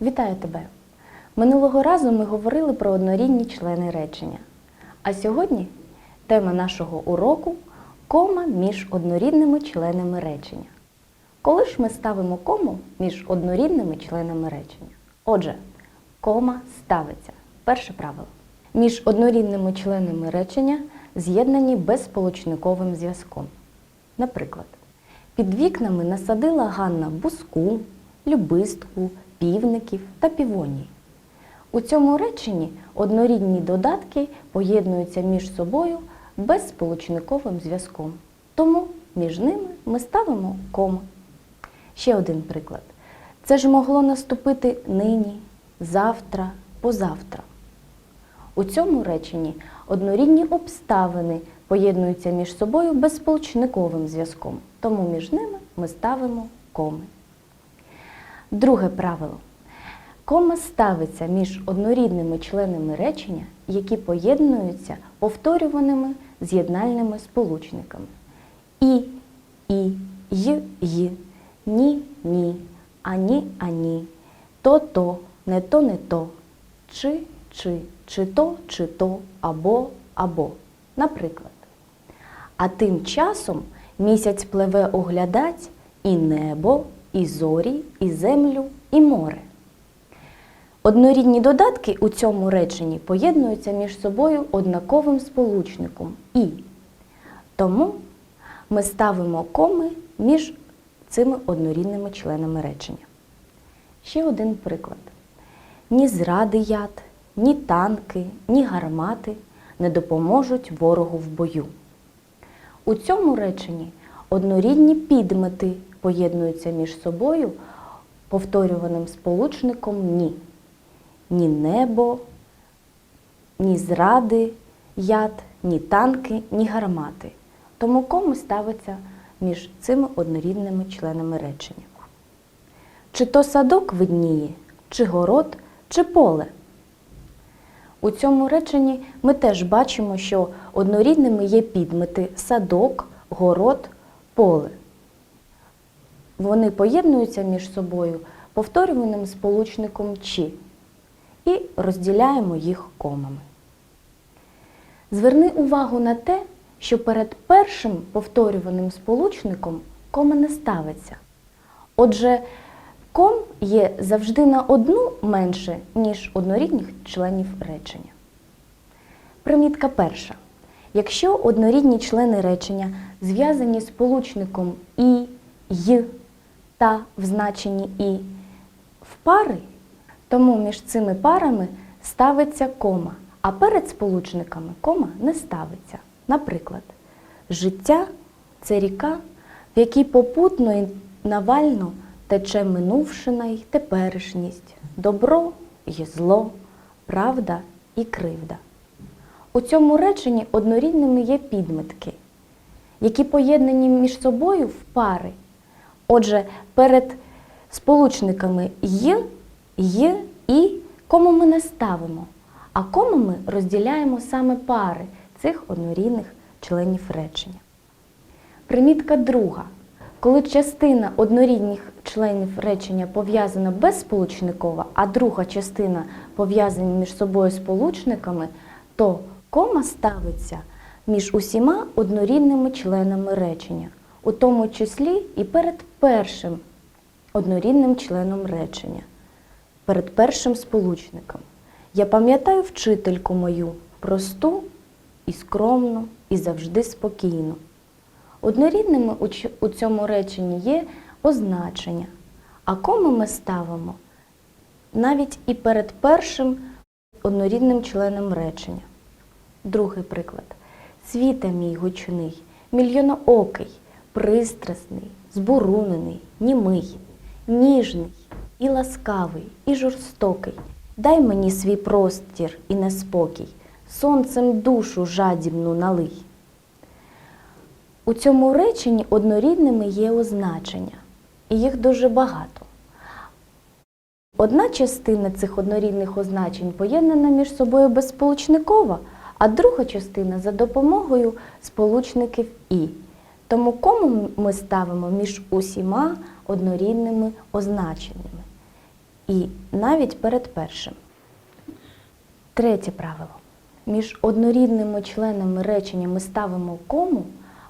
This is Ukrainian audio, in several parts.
Вітаю тебе! Минулого разу ми говорили про однорідні члени речення. А сьогодні тема нашого уроку кома між однорідними членами речення. Коли ж ми ставимо кому між однорідними членами речення? Отже, кома ставиться. Перше правило. Між однорідними членами речення з'єднані безсполучниковим зв'язком. Наприклад, під вікнами насадила Ганна буску, любистку, півників та півоній. У цьому реченні однорідні додатки поєднуються між собою безсполучниковим зв'язком. Тому між ними ми ставимо кому. Ще один приклад. Це ж могло наступити нині, завтра, позавтра. У цьому реченні однорідні обставини поєднуються між собою безсполучниковим зв'язком, тому між ними ми ставимо коми. Друге правило. Кома ставиться між однорідними членами речення, які поєднуються повторюваними з'єднальними сполучниками. І, і, й, й, ні, ні, ані, ані, то, то, не то, не то, чи, чи, чи то, чи то, або, або. Наприклад. А тим часом місяць пливе оглядать і небо, і зорі, і землю, і море. Однорідні додатки у цьому реченні поєднуються між собою однаковим сполучником і. Тому ми ставимо коми між цими однорідними членами речення. Ще один приклад. Ні зради яд, ні танки, ні гармати не допоможуть ворогу в бою. У цьому реченні однорідні підмети поєднуються між собою повторюваним сполучником ні. Ні небо, ні зради, яд, ні танки, ні гармати. Тому кому ставиться між цими однорідними членами речення. Чи то садок видніє, чи город, чи поле. У цьому реченні ми теж бачимо, що однорідними є підмети садок, город, поле. Вони поєднуються між собою повторюваним сполучником чи і розділяємо їх комами. Зверни увагу на те, що перед першим повторюваним сполучником кома не ставиться. Отже, ком є завжди на одну менше, ніж однорідних членів речення. Примітка перша. Якщо однорідні члени речення зв'язані сполучником і, й та в значенні і в пари, тому між цими парами ставиться кома, а перед сполучниками кома не ставиться. Наприклад, життя це ріка, в якій попутно і навально тече минувшина й теперішність, добро і зло, правда і кривда. У цьому реченні однорідними є підметки, які поєднані між собою в пари. Отже, перед сполучниками й, й і кому ми не ставимо, а кому ми розділяємо саме пари цих однорідних членів речення. Примітка друга. Коли частина однорідних членів речення пов'язана безсполучникова, а друга частина пов'язана між собою сполучниками, то кома ставиться між усіма однорідними членами речення, у тому числі і перед першим однорідним членом речення, перед першим сполучником. Я пам'ятаю вчительку мою просту і скромну, і завжди спокійну. Однорідними у цьому реченні є означення, а кому ми ставимо навіть і перед першим однорідним членом речення. Другий приклад. Світа мій гучний, мільйоноокий, пристрасний, збурунений, німий, ніжний і ласкавий, і жорстокий. Дай мені свій простір і неспокій, сонцем душу жадібну налий. У цьому реченні однорідними є означення, і їх дуже багато. Одна частина цих однорідних означень поєднана між собою безсполучникова, а друга частина за допомогою сполучників і. Тому кому ми ставимо між усіма однорідними означеннями. і навіть перед першим. Третє правило. Між однорідними членами речення ми ставимо кому,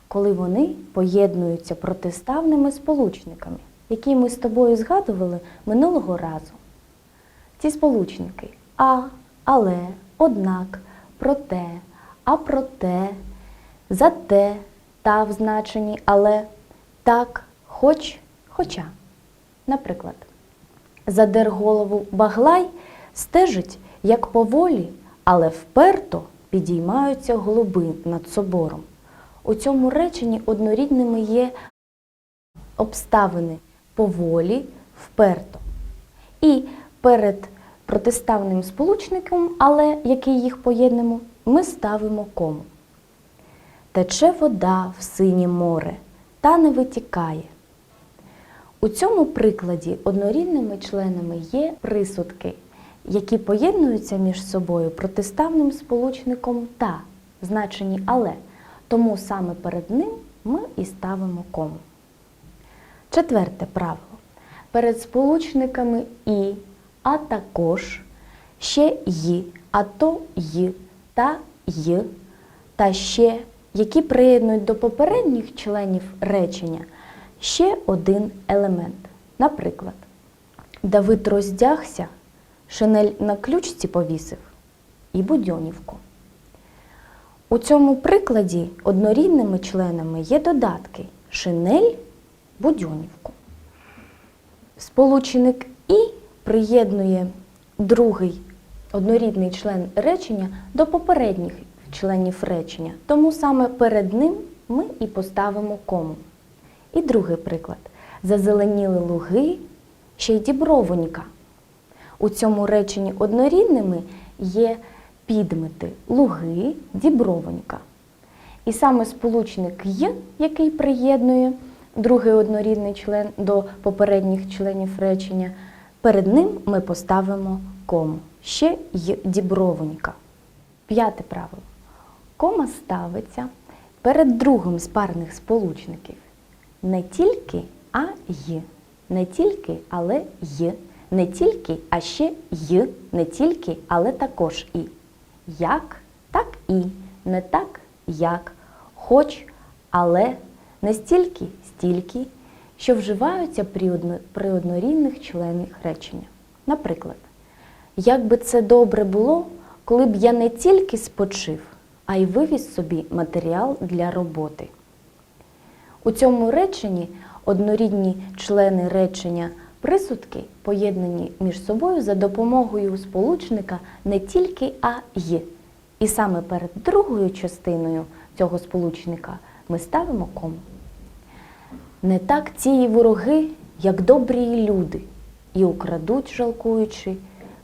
коли вони поєднуються протиставними сполучниками, які ми з тобою згадували минулого разу. Ці сполучники а, але, однак, проте, а проте, зате, та в але, так, хоч, хоча. Наприклад, задер голову баглай стежить, як поволі, але вперто підіймаються голуби над собором. У цьому реченні однорідними є обставини поволі, вперто. І перед протиставним сполучником, але який їх поєднемо, ми ставимо кому. Тече вода в синє море, та не витікає. У цьому прикладі однорідними членами є присудки, які поєднуються між собою протиставним сполучником та в значенні але, тому саме перед ним ми і ставимо кому. Четверте правило. Перед сполучниками і, а також, ще й, а то й та й, та ще, які приєднують до попередніх членів речення ще один елемент. Наприклад, Давид роздягся, шинель на ключці повісив і будьонівку. У цьому прикладі однорідними членами є додатки шинель, будьонівку. Сполучник і приєднує другий однорідний член речення до попередніх членів речення, тому саме перед ним ми і поставимо кому. І другий приклад. Зазеленіли луги, ще й дібровонька. У цьому реченні однорідними є підмети луги, дібровонька. І саме сполучник «й», який приєднує другий однорідний член до попередніх членів речення, перед ним ми поставимо кому. Ще й дібровонька. П'яте правило. Кома ставиться перед другим з парних сполучників. Не тільки, а й. Не тільки, але й. Не тільки, а ще й. Не тільки, але також і. Як, так і. Не так, як. Хоч, але. Не стільки, стільки, що вживаються при, одно, при однорідних членах речення. Наприклад, як би це добре було, коли б я не тільки спочив, а й вивіз собі матеріал для роботи. У цьому реченні однорідні члени речення присудки поєднані між собою за допомогою сполучника не тільки а й. І саме перед другою частиною цього сполучника ми ставимо кому. Не так ці вороги, як добрі люди, і украдуть, жалкуючи,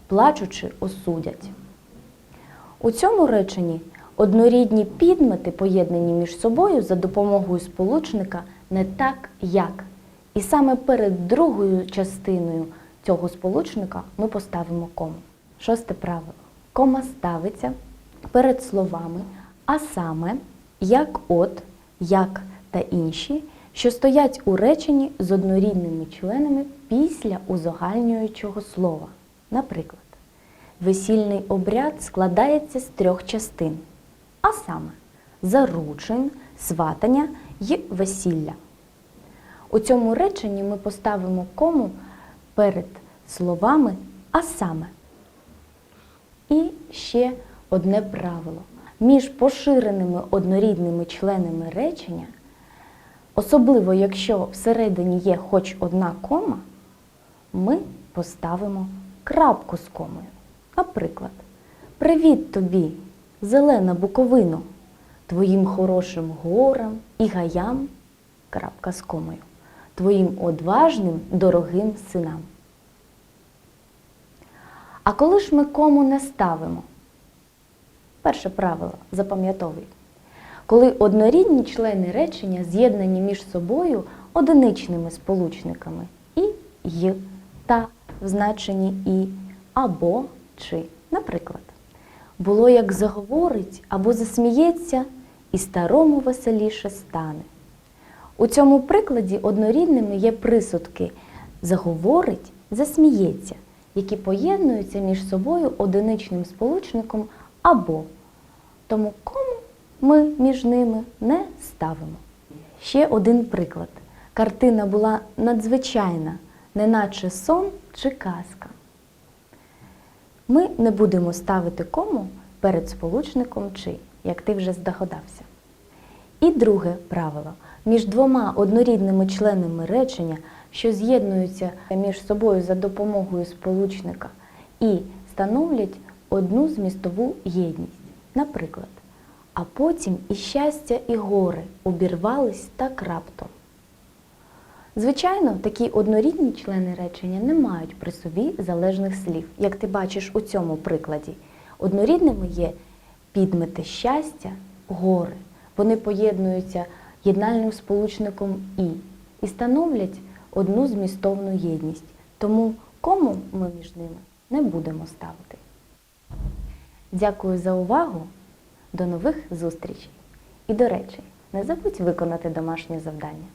плачучи, осудять. У цьому реченні однорідні підмети поєднані між собою за допомогою сполучника не так як. І саме перед другою частиною цього сполучника ми поставимо кому. Шосте правило. Кома ставиться перед словами, а саме як от, як та інші, що стоять у реченні з однорідними членами після узагальнюючого слова. Наприклад, весільний обряд складається з трьох частин, а саме заручин, сватання й весілля. У цьому реченні ми поставимо кому перед словами а саме. І ще одне правило. Між поширеними однорідними членами речення, особливо якщо всередині є хоч одна кома, ми поставимо крапку з комою. Наприклад, Привіт тобі, зелена буковино, твоїм хорошим горам і гаям, крапка з комою, твоїм одважним дорогим синам. А коли ж ми кому не ставимо? Перше правило запам'ятовуй. Коли однорідні члени речення з'єднані між собою одиничними сполучниками і й та в значенні і або чи. Наприклад, було як заговорить або засміється, і старому веселіше стане. У цьому прикладі однорідними є присудки заговорить, засміється, які поєднуються між собою одиничним сполучником або. Тому кому ми між ними не ставимо. Ще один приклад. Картина була надзвичайна, неначе сон чи казка. Ми не будемо ставити кому перед сполучником чи, як ти вже здогадався. І друге правило. Між двома однорідними членами речення, що з'єднуються між собою за допомогою сполучника і становлять одну змістову єдність. Наприклад, а потім і щастя, і гори обірвались так раптом. Звичайно, такі однорідні члени речення не мають при собі залежних слів, як ти бачиш у цьому прикладі. Однорідними є підмети щастя, гори. Вони поєднуються єднальним сполучником і і становлять одну змістовну єдність. Тому кому ми між ними не будемо ставити. Дякую за увагу. До нових зустрічей. І до речі, не забудь виконати домашнє завдання.